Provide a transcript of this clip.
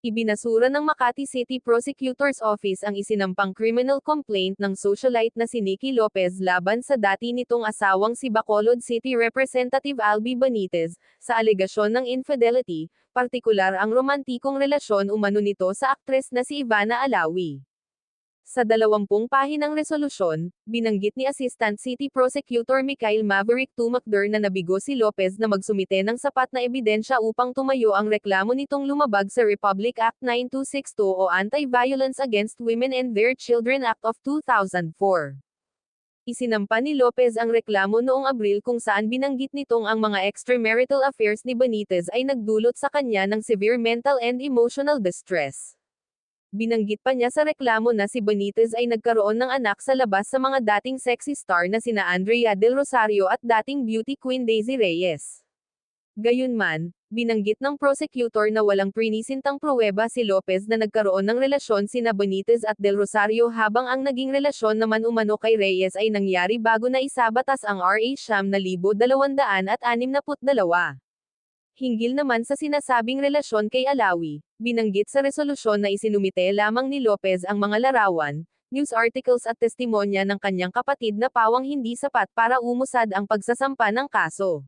Ibinasura ng Makati City Prosecutor's Office ang isinampang criminal complaint ng socialite na si Nikki Lopez laban sa dati nitong asawang si Bacolod City Representative Albi Benitez, sa alegasyon ng infidelity, partikular ang romantikong relasyon umano nito sa aktres na si Ivana Alawi. Sa dalawampung pahinang resolusyon, binanggit ni Assistant City Prosecutor Mikhail Maverick Tumakder na nabigo si Lopez na magsumite ng sapat na ebidensya upang tumayo ang reklamo nitong lumabag sa Republic Act 9262 o Anti-Violence Against Women and Their Children Act of 2004. Isinampa ni Lopez ang reklamo noong Abril kung saan binanggit nitong ang mga extramarital affairs ni Benitez ay nagdulot sa kanya ng severe mental and emotional distress. Binanggit pa niya sa reklamo na si Benitez ay nagkaroon ng anak sa labas sa mga dating sexy star na sina Andrea Del Rosario at dating beauty queen Daisy Reyes. Gayunman, binanggit ng prosecutor na walang prinisintang pruweba si Lopez na nagkaroon ng relasyon sina Benitez at Del Rosario habang ang naging relasyon naman umano kay Reyes ay nangyari bago na isabatas ang RA Siyam na libo dalawandaan at anim na putdalawa. Hinggil naman sa sinasabing relasyon kay Alawi, binanggit sa resolusyon na isinumite lamang ni Lopez ang mga larawan, news articles at testimonya ng kanyang kapatid na pawang hindi sapat para umusad ang pagsasampa ng kaso.